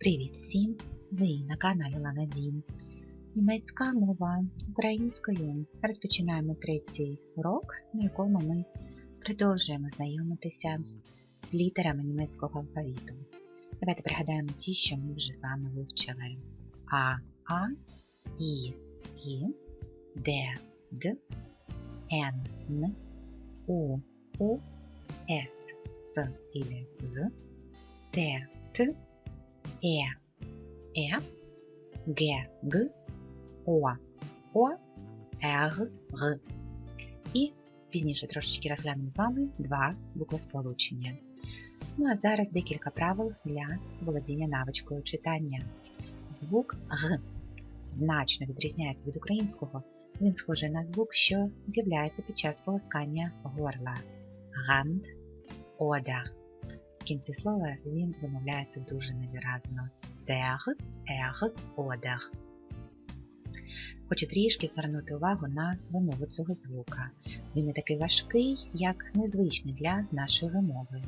Привіт всім! Ви на каналі Лагадін. Німецька мова українською. Розпочинаємо третій урок, на якому ми продовжуємо знайомитися з літерами німецького алфавіту. Давайте пригадаємо ті, що ми вже з вами вивчили. А, А, І, І, Д, Д, Н, Н, У, У, С, С З, Т, Т, Е, Е, Г, Г, О, О, Р, Р. І пізніше трошечки розглянемо з вами два буквосполучення. Ну а зараз декілька правил для володіння навичкою читання. Звук Г значно відрізняється від українського. Він схожий на звук, що з'являється під час полоскання горла. Ганд, одер. Кінці слова він вимовляється дуже невиразно. Der, er, oder. Хочу трішки звернути увагу на вимову цього звука. Він не такий важкий, як незвичний для нашої вимови.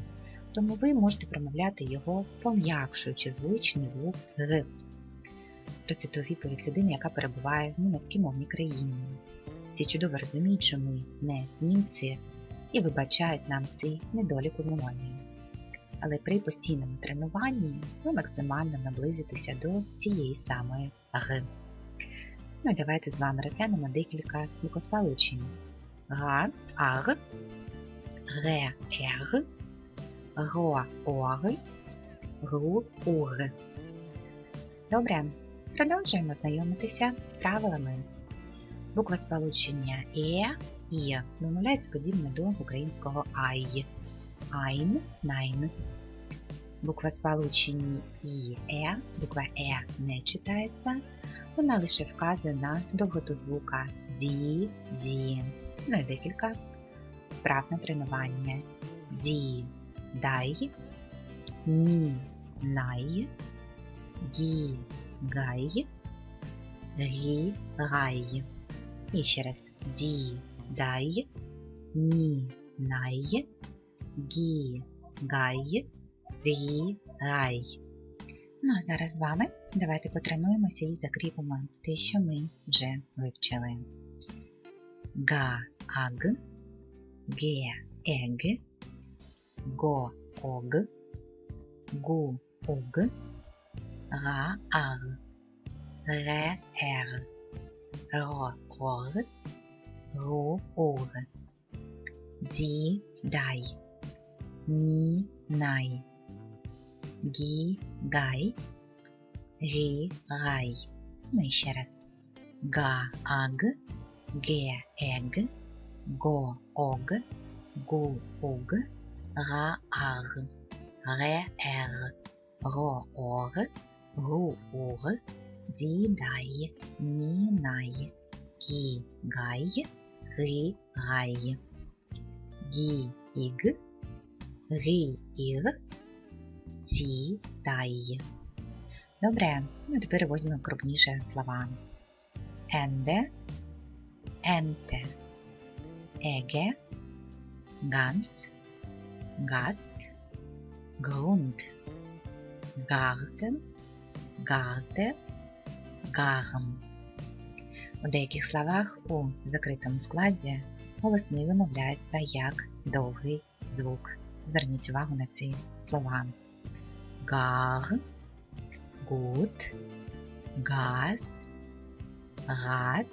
Тому ви можете промовляти його, пом'якшуючи звичний звук Г. Процитую відповідь людини, яка перебуває в німецькій мовній країні. Всі чудово розуміють, що ми не німці і вибачають нам ці недолік у мові але при постійному тренуванні ви максимально наблизитеся до цієї самої Г. Ну і давайте з вами розглянемо декілька звукосполучень. Га, аг, ге, ег, го, ог, гу, уг. Добре, продовжуємо знайомитися з правилами. Буква сполучення Е, Є вимовляється подібно до українського ай. Ein, nein. Буква сполучення І, Е, буква Е не читається, вона лише вказує на довготу звука Ді, Зі. Ну і декілька вправ на тренування. Ді, дай, Ні, най, Гі, гай, Гі, гай. І ще раз Ді, дай, Ні, най, гі, гай, рі, гай. Ну а зараз з вами. Давайте потренуємося і закріпимо те, що ми вже вивчили. Га, аг, ге, ег, го, ог, гу, уг, га, аг, ре, ер, ро, ор, ру, ур, ді, дай. Ні, най, гі, гай, гі, гай. Ну і ще раз. Га, аг, ге, ег, го, ог, гу, уг, га, аг, ре, ер, ро, ор, гу, ур, ді, дай, ні, най, гі, гай, гі, гай, гі, іг, Ри, ір, ці, тай. Добре, ну тепер візьмемо крупніше слова. Енде, енте, еге, ганс, гаст, ґрунт, гартен, гартер, гарм. У деяких словах у закритому складі голосний вимовляється як довгий звук. Зверніть увагу на ці слова. Гар, гуд, газ, гад,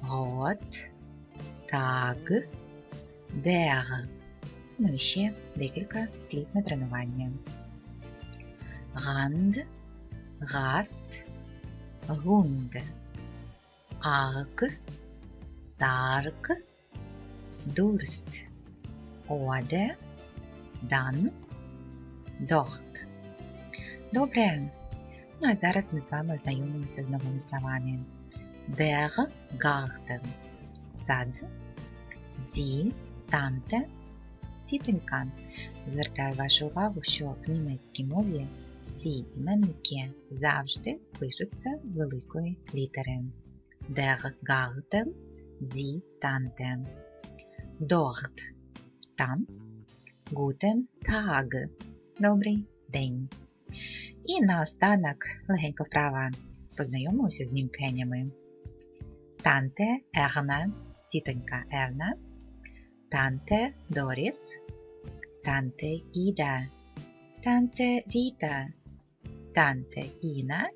гот, таг, дер. Ну і ще декілька слів на тренування. Ганд, гаст, гунд, арк, сарк, дурст, оде, дан, дохт. Добре. Ну а зараз ми з вами ознайомимося з новими словами. Der Garten – сад, ді, танте, тітенька. Звертаю вашу увагу, що в німецькій мові всі іменники завжди пишуться з великої літери. Der Garten – ді, танте. Dort – там, Guten Tag. Добрий день. І наостанок легенько вправа. Познайомилися з німкенями. Танте Ерна, тітонька Ерна, танте Доріс, танте Іда, танте Ріта, танте Іна,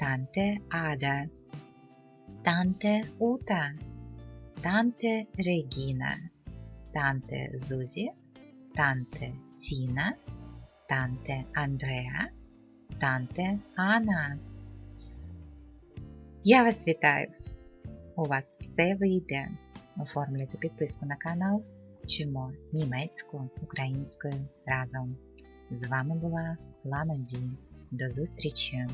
танте Ада, танте Ута, танте Регіна, танте Зузі, танте Тіна, танте Андреа, танте Анна. Я вас вітаю! У вас все вийде. Оформлюйте підписку на канал. Вчимо німецьку, українською разом. З вами була Лана Ді. До зустрічі!